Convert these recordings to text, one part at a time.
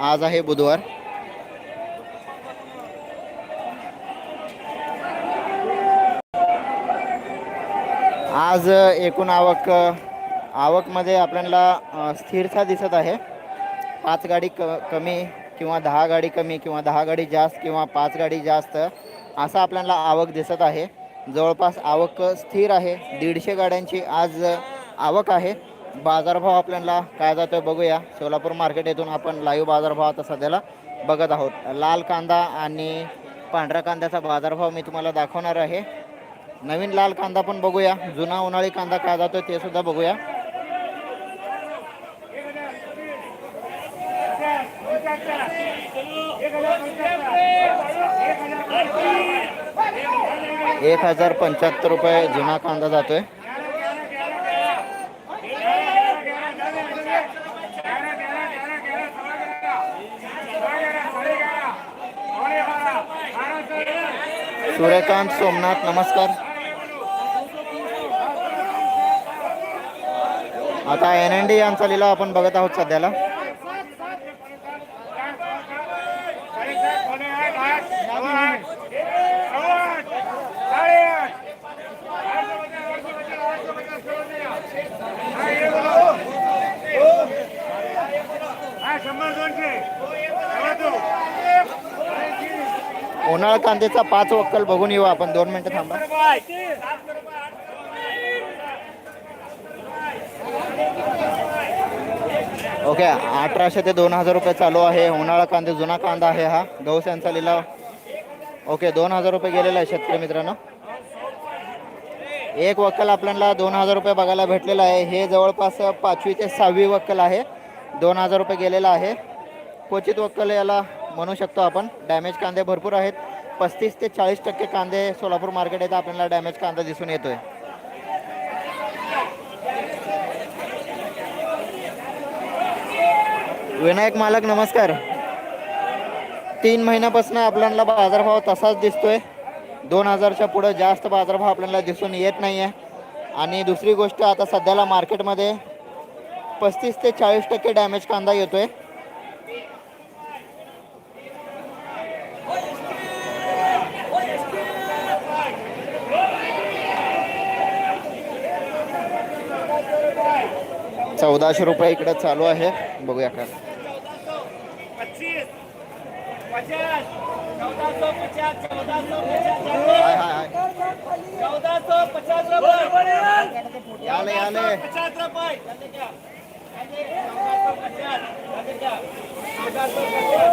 आज आहे बुधवार. आज एकूण आवक आवकमध्ये आपल्याला स्थिरता दिसत आहे. पाच गाडी क कमी किंवा दहा गाडी कमी किंवा दहा गाडी जास्त किंवा पाच गाडी जास्त असा आपल्याला आवक दिसत आहे. जवळपास आवक स्थिर आहे. दीडशे गाड्यांची आज आवक आहे. बाजारभाव आपल्याला काय जातो आहे बघूया. सोलापूर मार्केट येथून आपण लाईव्ह बाजारभाव आता सध्याला बघत आहोत. लाल कांदा आणि पांढऱ्या कांद्याचा बाजारभाव मी तुम्हाला दाखवणार आहे. नवीन लाल कांदा पण बघूया. जुना उन्हाळी कांदा काय जातो ते सुद्धा बघूया. एक हजार पंच्याहत्तर रुपये जुना कांदा जातोय. सूर्यकांत सोमनाथ नमस्कार. आता एन एन डी यांचा लिलाव आपण बघत आहोत सध्याला शंभर दोनशे तेव्हा तू. उन्हाळा कांद्याचा पाच वक्कल बघून येऊ आपण. दोन मिनिटं थांबा. ओके अठराशे ते दोन हजार रुपये चालू आहे. उन्हाळा कांदे जुना कांदा आहे हा. गौस यांचा लिलाव. ओके दोन हजार रुपये गेलेला आहे शेतकरी मित्रांनो. एक वक्कल आपल्याला दोन हजार रुपये बघायला भेटलेला आहे. हे जवळपास पाचवी ते सहावी वक्कल आहे. दोन हजार रुपये गेलेला आहे. क्वचित वक्कल याला म्हणू शकतो आपण. डॅमेज कांदे भरपूर आहेत. पस्तीस ते चाळीस टक्के कांदे सोलापूर मार्केट येथे आपल्याला डॅमेज कांदा दिसून येतोय. विनायक मालक नमस्कार. तीन महिन्यापासून आपल्याला बाजारभाव तसाच दिसतोय. दोन हजारच्या पुढं जास्त बाजारभाव आपल्याला दिसून येत नाही आहे आणि दुसरी गोष्ट आता सध्याला मार्केटमध्ये पस्तीस ते चाळीस टक्के डॅमेज कांदा येतोय. चौदाशे रुपये इकडे चालू आहे. बघूया का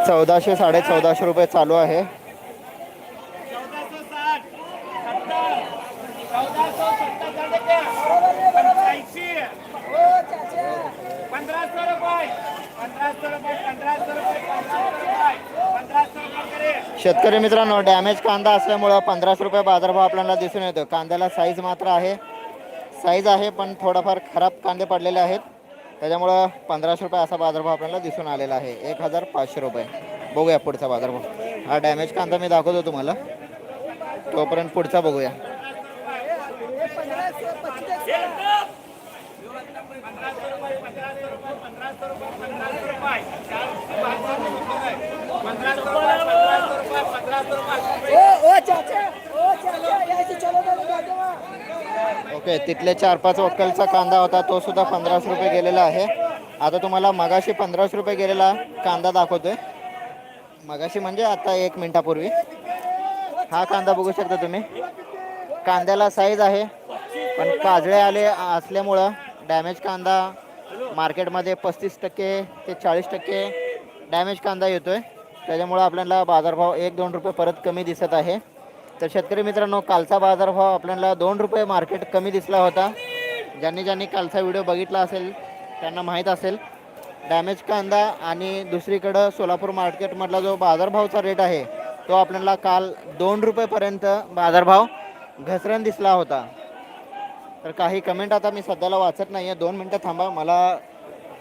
चौदाशे साडे चौदाशे रुपये चालू आहे चौदा सौ साठ सत्तर चौदा सौ सत्तर झाले क्या पंच्याऐंशी पंधरा सौ रुपये पंधरा सौ रुपये पंधरा सौ रुपये पंधरा सौ रुपये पंधरा सौ रुपये. शेतकरी मित्रांनो डॅमेज कांदा असल्यामुळं पंधराशे रुपये बाजारभाव आपल्याला दिसून येतो. कांद्याला साईज मात्र आहे. साईज आहे पण थोडाफार खराब कांदे पडलेले आहेत. त्याच्यामुळं पंधराशे रुपये असा बाजारभाव आपल्याला दिसून आलेला आहे. एक हजार पाचशे रुपये. बघूया पुढचा बाजारभाव. हा डॅमेज कांदा मी दाखवतो तुम्हाला. तोपर्यंत पुढचा बघूया. ओके तिथले चार पाच वक्कलचा कांदा होता तो सुद्धा पंधराशे रुपये गेलेला आहे. आता तुम्हाला मगाशी पंधराशे रुपये गेलेला कांदा दाखवतोय. मगाशी म्हणजे आता एक मिनिटापूर्वी. हा कांदा बघू शकता तुम्ही. कांद्याला साईज आहे पण काजळे आले असल्यामुळं डॅमेज कांदा मार्केटमध्ये पस्तीस टक्के ते चाळीस टक्के डॅमेज कांदा येतो आहे त्याच्यामुळं आपल्याला बाजारभाव एक दोन रुपये परत कमी दिसत आहे. तर शेतकरी मित्रांनो कालचा बाजारभाव आपल्याला दोन रुपये मार्केट कमी दिसला होता. ज्यांनी ज्यांनी कालचा व्हिडिओ बघितला असेल त्यांना माहीत असेल डॅमेज कांदा आणि दुसरीकडं सोलापूर मार्केटमधला जो बाजारभावचा रेट आहे तो आपल्याला काल दोन रुपयेपर्यंत बाजारभाव घसरण दिसला होता. तर काही कमेंट आता मी सध्याला वाचत नाही आहे दोन मिनटं थांबा. मला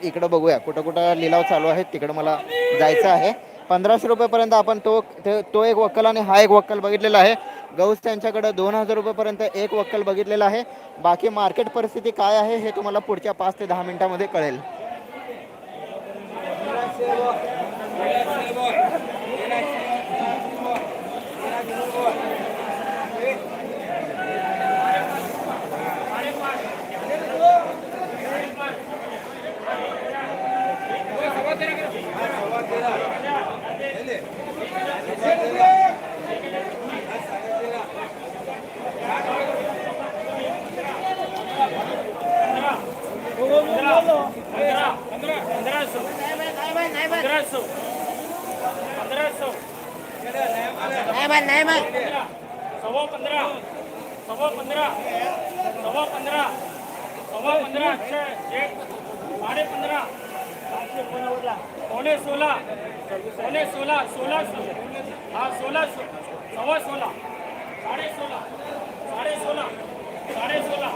इकडं बघूया. कुठं कुठं लिलाव चालू आहे तिकडं मला जायचं आहे. पंधराशे रुपयेपर्यंत आपण तो ते- तो एक वक्कल आणि हा एक वक्कल बघितलेला आहे. गौस त्यांच्याकडं दोन हजार रुपयेपर्यंत एक वक्कल बघितलेला आहे. बाकी मार्केट परिस्थिती काय आहे हे तुम्हाला पुढच्या पाच ते दहा मिनिटामध्ये कळेल सव्वा पंधरा सव्वा पंधरा सव्वा पंधरा सव्वा पंधरा एक साडे पंधरा पावणे सोळा पावणे सोळा हा सोळा सव्वा सोळा साडे सोळा साडे सोळा साडे सोळा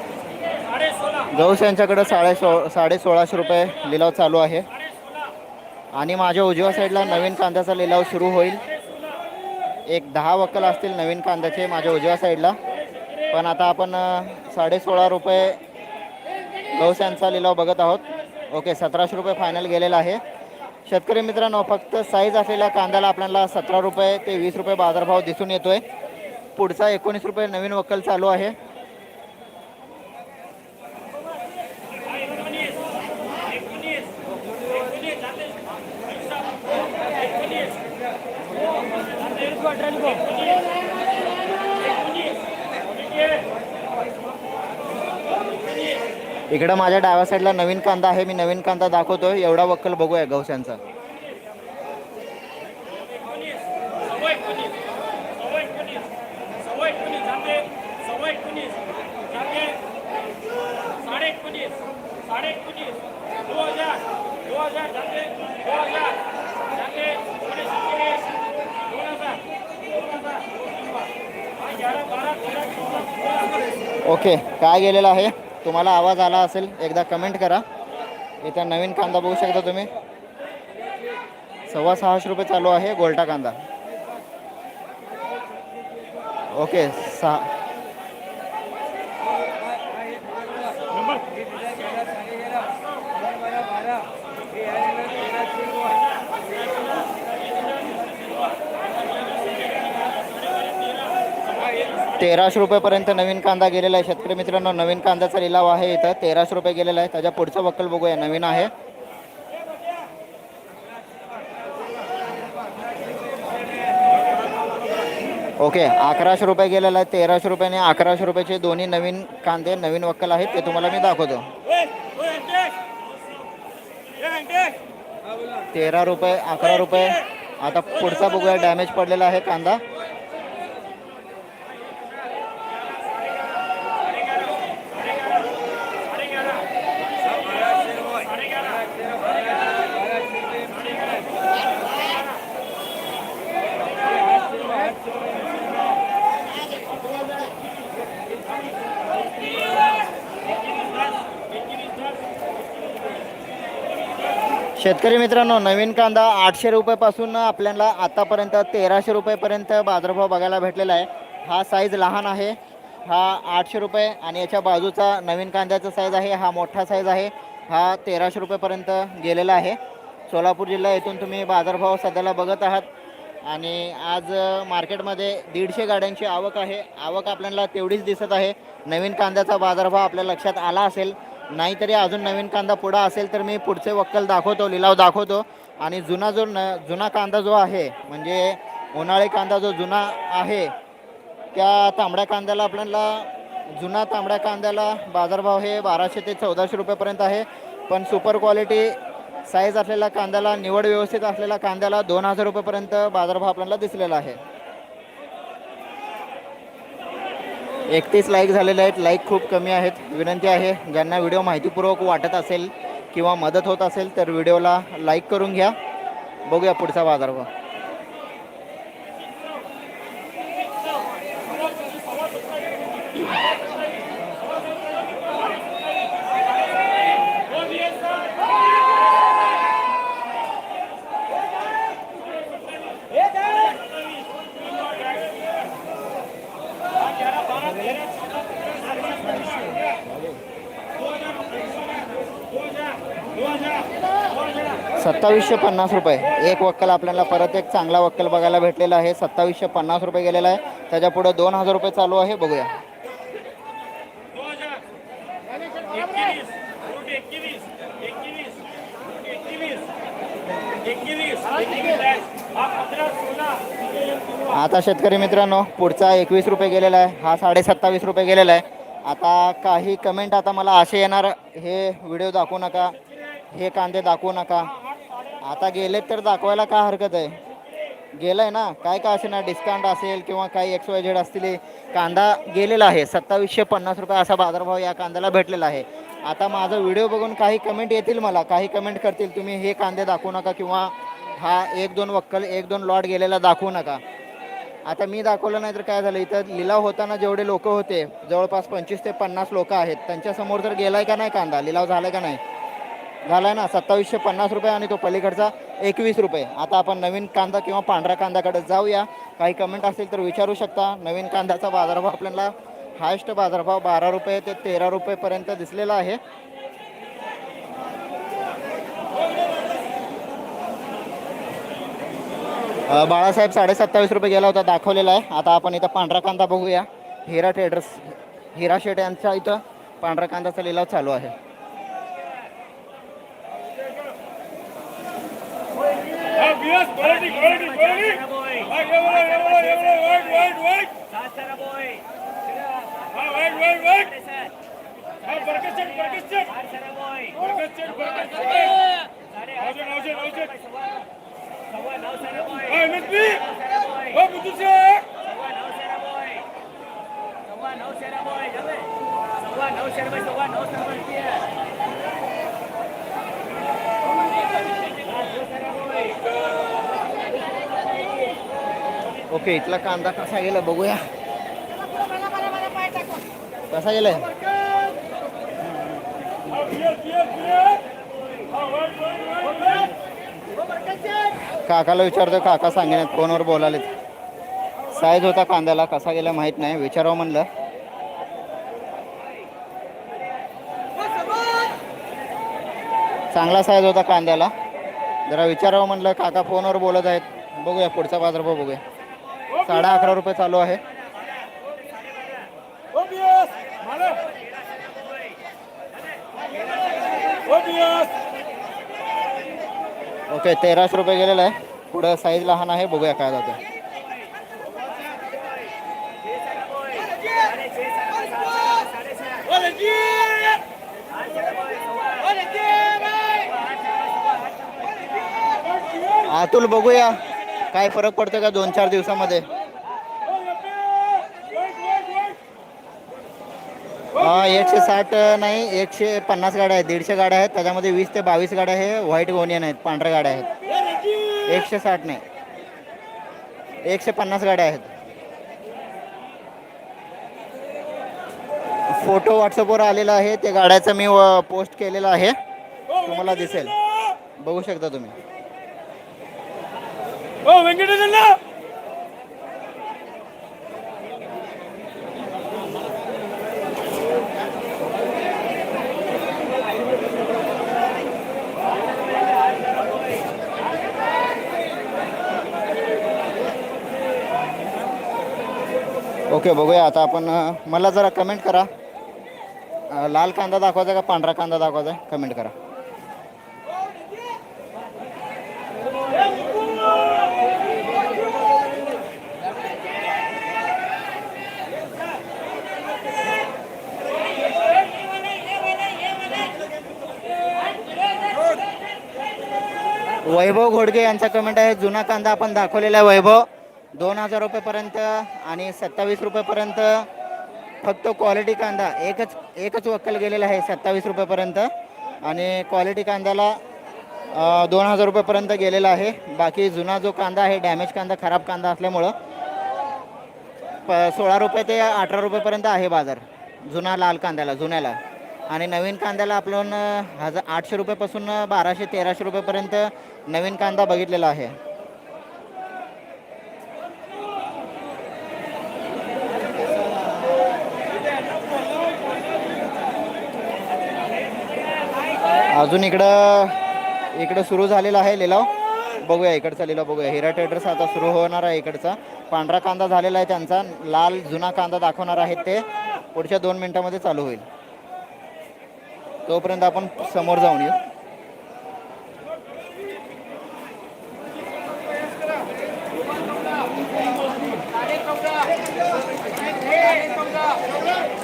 साडे सोळा. गौस यांच्याकडे साडे सो साडे सोळाशे रुपये लिलाव चालू आहे. आणि माझ्या उजव्या साईडला नवीन कांद्याचा लिलाव सुरू होईल. एक दहा वक्कल असतील नवीन कांद्याचे माझ्या उजव्या साईडला. पण आता आपण साडे सोळा रुपये गौस यांचा लिलाव बघत आहोत. ओके सतराशे रुपये फायनल गेलेला आहे. शेतकरी मित्रांनो फक्त साईज असलेल्या कांद्याला आपल्याला सतरा रुपये ते वीस रुपये बाजारभाव दिसून येतोय. पुढचा एकोणीस रुपये नवीन वक्कल चालू आहे. इकडं माझ्या डाव्या साईडला नवीन कांदा आहे मी नवीन कांदा दाखवतो एवढा वक्कल बघूया गवशांचा ओके काय गेलेलं आहे? तुम्हाला आवाज आला असेल एकदा कमेंट करा. इथं नवीन कांदा बघू शकता तुम्ही. सव्वा सहाशे रुपये चालू आहे गोलटा कांदा. ओके सहा तेराशे रुपयेपर्यंत नवीन कांदा गेलेला आहे. शेतकरी मित्रांनो नवीन कांद्याचा लिलाव आहे इथं. तेराशे रुपये गेलेला आहे त्याच्या पुढचं वक्कल बघूया. नवीन आहे. ओके अकराशे रुपये गेलेला आहे तेराशे रुपयाने अकराशे रुपयाचे दोन्ही नवीन कांदे नवीन वक्कल आहेत. ते तुम्हाला मी दाखवतो. तेरा रुपये अकरा रुपये. आता पुढचा बघूया. डॅमेज पडलेला आहे कांदा. शेतकरी मित्रांनो नवीन कांदा आठशे रुपयापासून आपल्याला आतापर्यंत तेराशे रुपयेपर्यंत बाजारभाव बघायला भेटलेला आहे. हा साईज लहान आहे. हा आठशे रुपये आणि याच्या बाजूचा नवीन कांद्याचा साईज आहे. हा मोठा साईज आहे. हा तेराशे रुपयेपर्यंत गेलेला आहे. सोलापूर जिल्हा येथून तुम्ही बाजारभाव सध्याला बघत आहात. आणि आज मार्केटमध्ये दीडशे गाड्यांची आवक आहे. आवक आपल्याला तेवढीच दिसत आहे. नवीन कांद्याचा बाजारभाव आपल्या लक्षात आला असेल. नाहीतरी अजून नवीन कांदा पुढा असेल तर मी पुढचे वक्कल दाखवतो लिलाव दाखवतो. आणि जुना जो न जुना कांदा जो आहे म्हणजे उन्हाळी कांदा जो जुना आहे त्या तांबड्या कांद्याला आपल्याला जुना तांबड्या कांद्याला बाजारभाव हे बाराशे ते चौदाशे रुपयेपर्यंत आहे. पण सुपर क्वालिटी साईज असलेल्या कांद्याला निवड व्यवस्थित असलेल्या कांद्याला दोन हजार रुपयेपर्यंत बाजारभाव आपल्याला दिसलेला आहे. एकतीस लाईक झालेले आहेत. लाईक खूप कमी आहेत. विनंती आहे ज्यांना व्हिडिओ माहितीपूर्वक वाटत असेल किंवा मदत होत असेल तर व्हिडिओला लाईक करून घ्या. बघूया पुढचा बाजारभाव. सत्तावीसशे पन्नास रुपये. एक वक्कल आपल्याला परत एक चांगला वक्कल बघायला भेटलेला आहे. सत्तावीसशे पन्नास रुपये गेलेला आहे. त्याच्या पुढे दोन हजार रुपये चालू आहे. बघूया. आता शेतकरी मित्रांनो पुढचा एकवीस रुपये गेलेला आहे. हा साडे सत्तावीस रुपये गेलेला आहे. आता काही कमेंट आता मला असे येणार. हे व्हिडिओ दाखवू नका. हे कांदे दाखवू नका. आता गेलेत तर दाखवायला काय हरकत आहे? गेलाय ना? काय का असे ना डिस्काउंट असेल किंवा काही एक्स वाय झेड असतील कांदा गेलेला आहे. सत्तावीसशे पन्नास रुपये असा बाजारभाव या कांद्याला भेटलेला आहे. आता माझा व्हिडिओ बघून काही कमेंट येतील मला? काही कमेंट करतील? तुम्ही हे कांदे दाखवू नका किंवा हा एक दोन वक्कल एक दोन लॉट गेलेला दाखवू नका. आता मी दाखवलं नाही तर काय झालं? इथं लिलाव होताना जेवढे लोक होते जवळपास पंचवीस ते पन्नास लोक आहेत. त्यांच्यासमोर तर गेलाय का नाही कांदा? लिलाव झालाय का नाही? झालाय ना सत्तावीसशे पन्नास रुपये आणि तो पलीकडचा एकवीस रुपये. आता आपण नवीन कांदा किंवा पांढऱ्या कांद्याकडे जाऊया. काही कमेंट असेल तर विचारू शकता. नवीन कांद्याचा बाजारभाव आपल्याला हायस्ट बाजारभाव बारा रुपये ते तेरा रुपयेपर्यंत दिसलेला आहे. बाळासाहेब साडेसत्तावीस रुपये गेला होता दाखवलेला आहे. आता आपण इथं पांढरा कांदा बघूया. हिरा ट्रेडर्स हिरा शेट यांचा इथं पांढरा कांदाचा लिलाव चालू आहे. हा बियास क्वालिटी क्वालिटी क्वालिटी हा एवढं एवढं एवढं वाईट वाईट वाईट हा वाईट वाईट वाईट हा ओके इथला कांदा कसा गेला बघूया. कसा गेलाय? काकाला विचारतो काका सांगेन फोनवर बोलालेत. साईज होता कांद्याला कसा गेला माहीत नाही विचारावं म्हणलं. चांगला साईज होता कांद्याला. जरा विचारावं म्हणलं काका फोनवर बोलत आहेत. बघूया पुढचा बाजार बघूया. साडे अकरा रुपये चालू आहे. ओके तेराशे रुपये गेलेला आहे. पुढं साईज लहान आहे बघूया काय जातं अतुल बघूया. काय फरक पडतो का दोन चार दिवसामध्ये हा, एकशे साठ नाही एकशे पन्नास गाड्या आहेत दीडशे गाड्या आहेत त्याच्यामध्ये वीस ते बावीस गाड्या हे व्हाईट गोनियन आहेत पांढऱ्या गाड्या आहेत. एकशे साठ नाही. एकशे पन्नास गाड्या आहेत. फोटो व्हॉट्सअपवर आलेला आहे ते गाड्याचं मी पोस्ट केलेलं आहे. तुम्हाला दिसेल. बघू शकता तुम्ही. ओके बघूया. आता आपण मला जरा कमेंट करा. लाल कांदा दाखवायचा का पांढरा कांदा दाखवायचा? कमेंट करा. वैभव घोडगे यांचा कमेंट आहे. जुना कांदा आपण दाखवलेला आहे वैभव. दोन हजार रुपयेपर्यंत आणि सत्तावीस रुपयेपर्यंत फक्त क्वालिटी कांदा एकच एकच वक्कल गेलेला आहे सत्तावीस रुपयेपर्यंत. आणि क्वालिटी कांद्याला दोन हजार रुपयेपर्यंत गेलेला आहे. बाकी जुना जो कांदा आहे डॅमेज कांदा खराब कांदा असल्यामुळं प सोळा रुपये ते अठरा रुपयेपर्यंत आहे बाजार. जुना लाल कांद्याला जुन्याला. आणि नवीन कांद्याला आपण हजार आठशे रुपयेपासून बाराशे तेराशे रुपयेपर्यंत नवीन कांदा बघितलेला आहे. अजून इकडं इकडं सुरू झालेला आहे लिलाव. बघूया इकडचा लिलाव बघूया. हिरा ट्रेडर्स आता सुरू होणार आहे इकडचा. पांढरा कांदा झालेला आहे त्यांचा. लाल जुना कांदा दाखवणार आहेत ते. पुढच्या दोन मिनिटामध्ये चालू होईल. तोपर्यंत आपण समोर जाऊन येऊ. come on.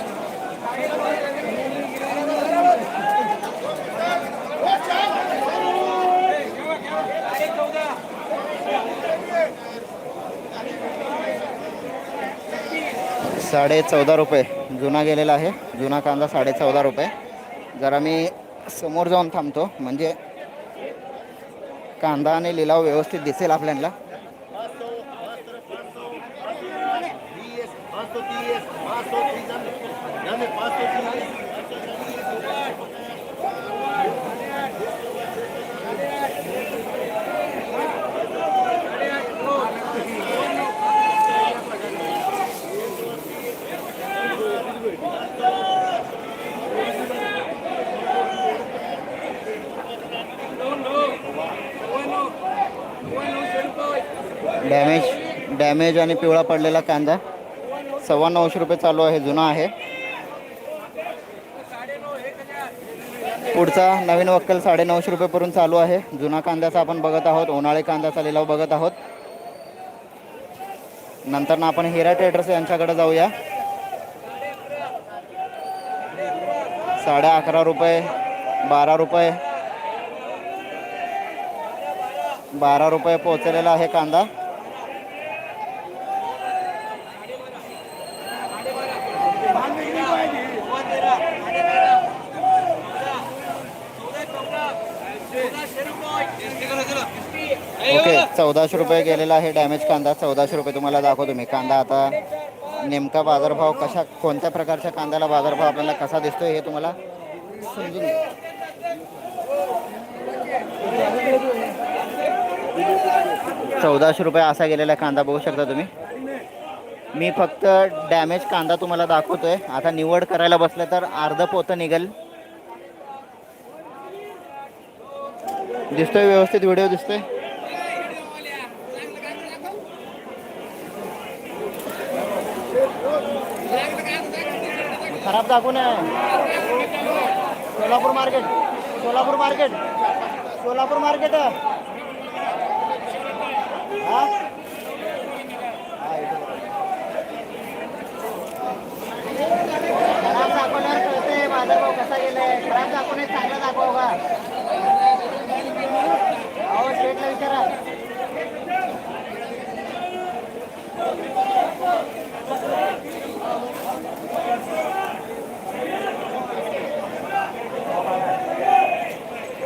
साडे चौदा रुपये. जुना गेलेला आहे. जुना कांदा साडे चौदा रुपये. जरा मी समोर जाऊन थांबतो. म्हणजे कांदा आणि लिलाव व्यवस्थित दिसेल आपल्याला. डॅमेज डॅमेज आणि पिवळा पडलेला कांदा. सव्वा नऊशे रुपये चालू आहे जुना आहे. पुढचा नवीन वक्कल साडे नऊशे रुपयेपर्यंत चालू आहे. जुना कांद्याचा आपण बघत आहोत उन्हाळी कांद्याचा लिलाव बघत आहोत. नंतर ना आपण हिरा ट्रेडर्स यांच्याकडे जाऊया. साडे अकरा रुपये बारा रुपये. बारा रुपये पोहोचलेला आहे कांदा ओके चौदाशे रुपये गेलेला आहे. डॅमेज कांदा चौदाशे रुपये तुम्हाला दाखवतो मी. कांदा आता नेमका बाजारभाव कशा कोणत्या प्रकारच्या कांद्याला बाजारभाव आपल्याला कसा दिसतोय हे तुम्हाला समजून चौदाशे रुपये असा गेलेला कांदा बघू शकता तुम्ही. मी फक्त डॅमेज कांदा तुम्हाला दाखवतोय. आता निवड करायला बसलं तर अर्धं पोतं निघेल. दिसतोय व्यवस्थित? व्हिडिओ दिसतोय? खराब दाखवून आहे Solapur market Solapur market Solapur market. हा? खराब दाखवणार कळतंय माझा भाऊ कसा गेलाय. खराब दाखवणे चांगला दाखवा का अहो स्टेटला विचारा.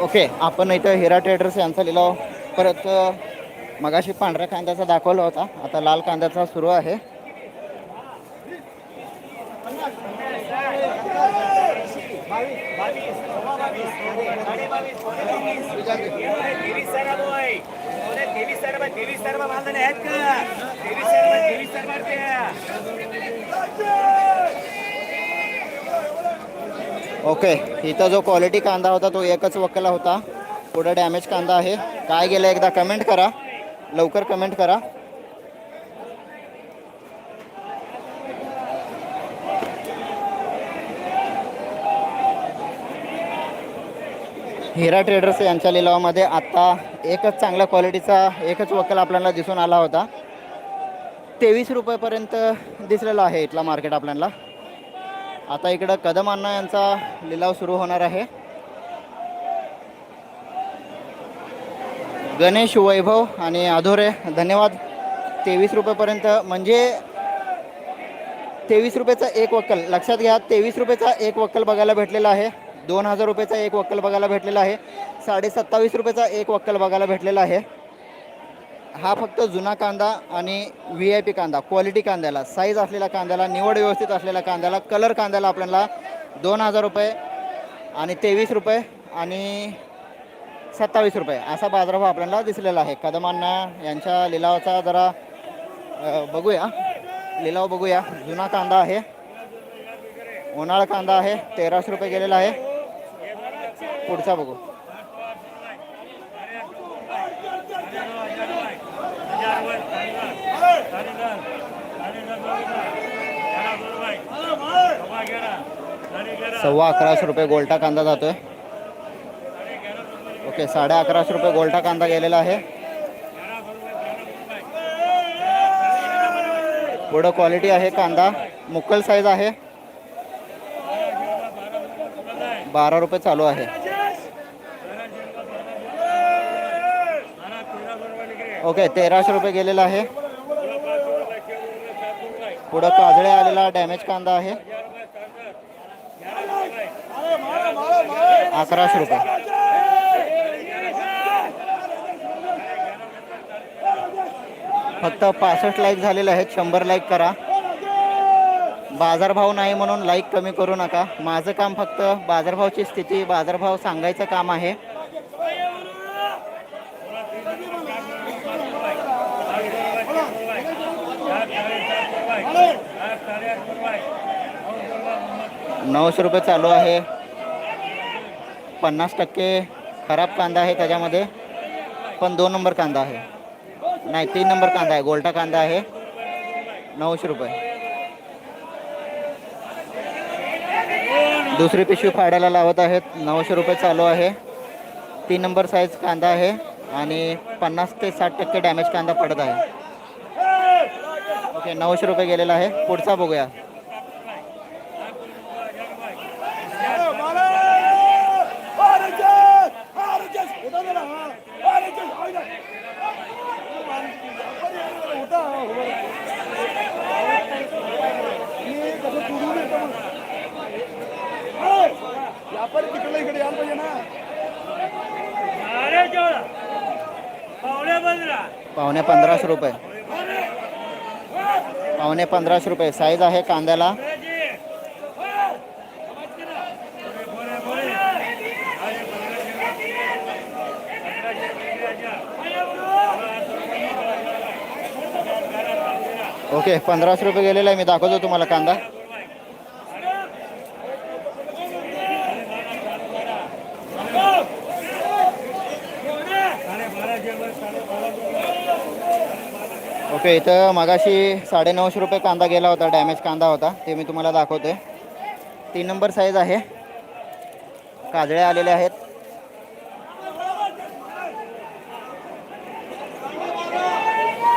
ओके आपण इथं हिरा ट्रेडर्स यांचा लिलाव परत मगाशी पांढऱ्या कांद्याचा दाखवला होता आता लाल कांद्याचा सुरू आहे तेवीस सर्व होय तेवीस सर्व तेवीस सर्व बांधले आहेत का तेवीस सर्व तेवीस सर्व ओके इथं जो क्वालिटी कांदा होता तो एकच वक्कला होता. पुढं डॅमेज कांदा आहे. काय गेलं एकदा कमेंट करा. लवकर कमेंट करा. हिरा ट्रेडर्स यांच्या लिलावामध्ये आत्ता एकच चांगल्या क्वालिटीचा एकच वक्कल आपल्याला दिसून आला होता. तेवीस रुपयेपर्यंत दिसलेला आहे इथला मार्केट आपल्याला. आता इकडं कदम अण्णा यांचा लिलाव सुरू होणार आहे. गणेश वैभव आणि अधोरे धन्यवाद. तेवीस रुपयेपर्यंत म्हणजे तेवीस रुपयाचा एक वक्कल. लक्षात घ्या तेवीस रुपयाचा एक वक्कल बघायला भेटलेला आहे. दोन हजार रुपयाचा एक वक्कल बघायला भेटलेला आहे. साडे सत्तावीस रुपयाचा एक वक्कल बघायला भेटलेला आहे. हा फक्त जुना कांदा आणि व्ही आय पी कांदा क्वालिटी कांद्याला साईज असलेल्या कांद्याला निवड व्यवस्थित असलेल्या कांद्याला कलर कांद्याला आपल्याला दोन हजार रुपये आणि तेवीस रुपये आणि सत्तावीस रुपये असा बाजारभाव आपल्याला दिसलेला आहे. कदमांना यांच्या लिलावाचा जरा बघूया. लिलाव बघूया. जुना कांदा आहे. उन्हाळा कांदा आहे. तेराशे रुपये गेलेला आहे. पुढचा बघू. सव्वा अकराशे रुपये गोलटा कांदा जातोय. ओके साडे अकराशे रुपये गोलटा कांदा गेलेला आहे. पुढं क्वालिटी आहे कांदा. मुक्कल साईज आहे. बारा रुपये चालू आहे. ओके तेराशे रुपये गेलेला आहे. पुढं काजळे आलेला डॅमेज कांदा आहे. अकराशे रुपये. फक्त पासष्ट लाईक झालेले आहेत शंभर लाईक करा. बाजारभाव नाही म्हणून लाईक कमी करू नका. माझं काम फक्त बाजारभावची स्थिती बाजारभाव सांगायचं काम आहे. नऊशे रुपये चालू आहे. पन्नास टक्के खराब कांदा आहे त्याच्यामध्ये. पण दोन नंबर कांदा आहे. नाही तीन नंबर कांदा आहे. गोलटा कांदा आहे. नऊशे रुपये. दुसरी पिशवी फाडायला लावत आहेत. नऊशे रुपये चालू आहे. तीन नंबर साईज कांदा आहे आणि पन्नास ते साठ टक्के डॅमेज कांदा पडत आहे. ओके नऊशे रुपये गेलेला आहे. पुढचा बघूया व्यापारी तिकडे इकडे यायला पाहिजे ना पावणे पंधराशे रुपये पावणे पंधराशे रुपये. साईज आहे कांद्याला. ओके पंधराशे रुपये गेलेला आहे. मी दाखवतो तुम्हाला कांदा. ओके इथं मगाशी साडेनऊशे रुपये कांदा गेला होता डॅमेज कांदा होता ते मी तुम्हाला दाखवतोय. तीन नंबर साईज आहे. काजळे आलेले आहेत.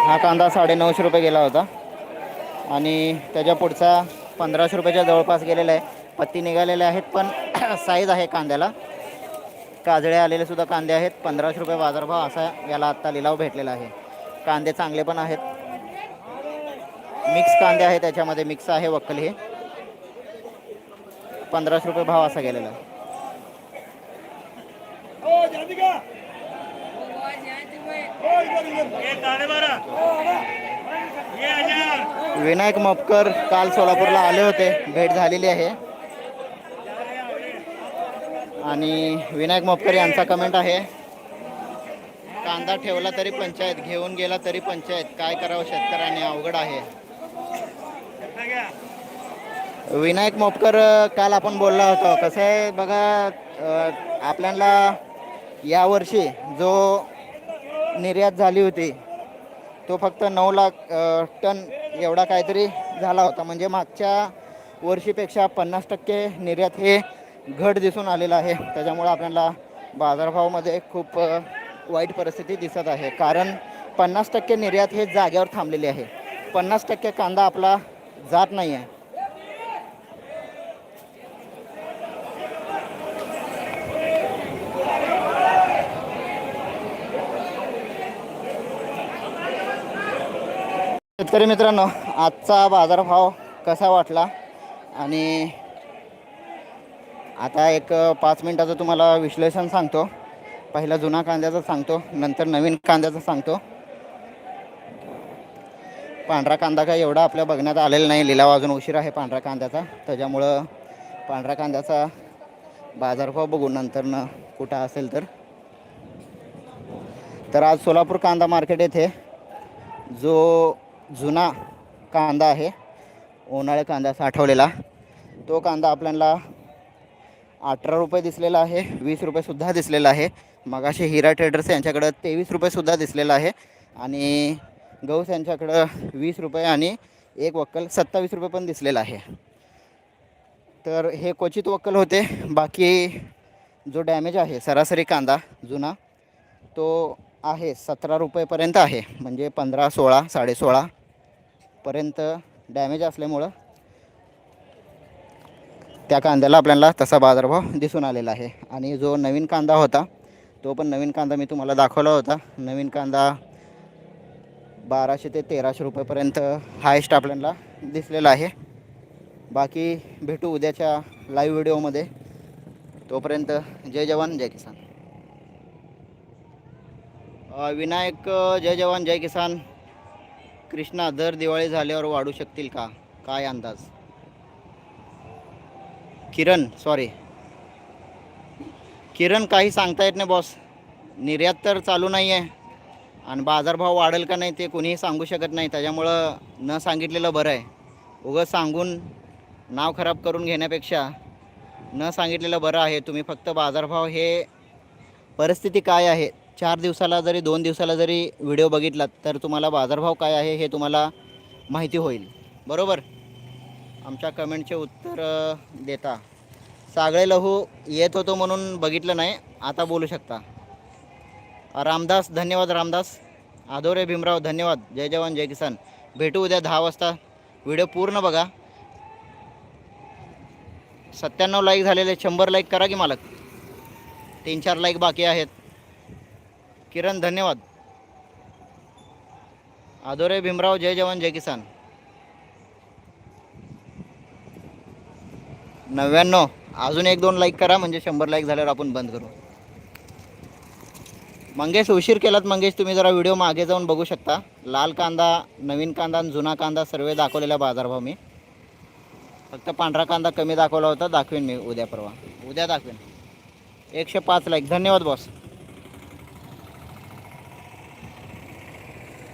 हा कांदा साडेनऊशे रुपये गेला होता. आणि त्याच्या पुढचा पंधराशे रुपयाच्या जवळपास गेलेला आहे. पत्ती निघालेल्या आहेत पण साईज आहे कांद्याला. काजळे आलेले सुद्धा कांदे आहेत. पंधराशे रुपये बाजारभाव असा याला आत्ता लिलाव भेटलेला आहे. कांदे चांगले पण आहेत. मिक्स कांदे आहे त्याच्यामध्ये मिक्स आहे वक्कल हे. पंधराशे रुपये भाव असा गेलेला. विनायक मपकर काल सोलापूरला आले होते. भेट झालेली आहे. आणि विनायक मपकर यांचा कमेंट आहे कांदा ठेवला तरी पंचायत घेऊन गेला तरी पंचायत. काय करावं शेतकऱ्यांनी? अवघड आहे. विनायक मोपकर काल आपण बोलला होतो. कसं आहे बघा आपल्याला यावर्षी जो निर्यात झाली होती तो फक्त नऊ लाख टन एवढा काहीतरी झाला होता. म्हणजे मागच्या वर्षीपेक्षा पन्नास टक्के निर्यात हे घट दिसून आलेलं आहे. त्याच्यामुळं आपल्याला बाजारभावामध्ये खूप वाईट परिस्थिती दिसत आहे. कारण पन्नास टक्के निर्यात हे जाग्यावर थांबलेली आहे. पन्नास टक्के कांदा आपला जात नाही आहे शेतकरी मित्रांनो आजचा बाजारभाव कसा वाटला? आणि आता एक पाच मिनटाचं तुम्हाला विश्लेषण सांगतो. पहिला जुना कांद्याचं सांगतो नंतर नवीन कांद्याचं सांगतो. पांढरा कांदा काय एवढा आपल्या बघण्यात आलेला नाही. लिलाव अजून उशीर आहे पांढऱ्या कांद्याचा. त्याच्यामुळं पांढऱ्या कांद्याचा बाजारभाव बघून नंतरनं कुठं असेल तर. तर आज सोलापूर कांदा मार्केट येथे जो जुना कांदा आहे उन्हाळ्या कांदा साठवलेला तो कांदा आपल्याला अठरा रुपये दिसलेला आहे वीस रुपयेसुद्धा दिसलेला आहे. मगाशी हिरा ट्रेडर्स यांच्याकडं तेवीस रुपयेसुद्धा दिसलेला आहे. आणि गौस यांच्याकडं वीस रुपये आणि एक वक्कल सत्तावीस रुपये पण दिसलेला आहे. तर हे क्वचित वक्कल होते. बाकी जो डॅमेज आहे सरासरी कांदा जुना तो आहे सतरा रुपयेपर्यंत आहे. म्हणजे पंधरा सोळा साडेसोळा पर्यंत डॅमेज असल्यामुळं त्या कांद्याला आपल्याला तसा बाजारभाव दिसून आलेला आहे. आणि जो नवीन कांदा होता तो पण नवीन कांदा मी तुम्हाला दाखवला होता. नवीन कांदा बाराशे ते तेराशे रुपयेपर्यंत हायस्ट आपल्याला दिसलेला आहे. बाकी भेटू उद्याच्या लाईव्ह व्हिडिओमध्ये तोपर्यंत जय जवान जय किसान. विनायक जय जवान जय किसान. कृष्णा दर दिवाळी झाल्यावर वाढू शकतील का? काय अंदाज? किरण सॉरी किरण काही सांगता येत नाही बॉस निर्यात तर चालू नाही आहे आणि बाजारभाव वाढेल का नाही ते कोणीही सांगू शकत नाही. त्याच्यामुळं न सांगितलेलं बरं आहे. उगं सांगून नाव खराब करून घेण्यापेक्षा न सांगितलेलं बरं आहे. तुम्ही फक्त बाजारभाव हे परिस्थिती काय आहे? चार दिवसाला जरी दोन दिवसाला जरी व्हिडिओ बघितलात तर तुम्हाला बाजारभाव काय आहे हे तुम्हाला माहिती होईल. बरोबर? आमच्या कमेंटचे उत्तर देता. सागळे लहू येत होतो म्हणून बघितलं नाही आता बोलू शकता. रामदास धन्यवाद रामदास. आदोरे भीमराव धन्यवाद. जय जवान जय किसान. भेटू उद्या दहा वाजता. व्हिडिओ पूर्ण बघा. सत्त्याण्णव लाईक झालेले शंभर लाईक करा की मालक. तीन चार लाईक बाकी आहेत. किरण धन्यवाद. आदोरे भीमराव जय जवान जय किसान. नव्याण्णव. अजून एक दोन लाईक करा म्हणजे शंभर लाईक झाल्यावर आपण बंद करू. मंगेश उशीर केलात मंगेश तुम्ही जरा व्हिडिओ मागे जाऊन बघू शकता. लाल कांदा नवीन कांदा आणि जुना कांदा सर्व दाखवलेला बाजारभाव मी फक्त पांढरा कांदा कमी दाखवला होता. दाखवेन मी उद्या परवा. उद्या दाखवेन. एकशे पाच लाईक धन्यवाद बॉस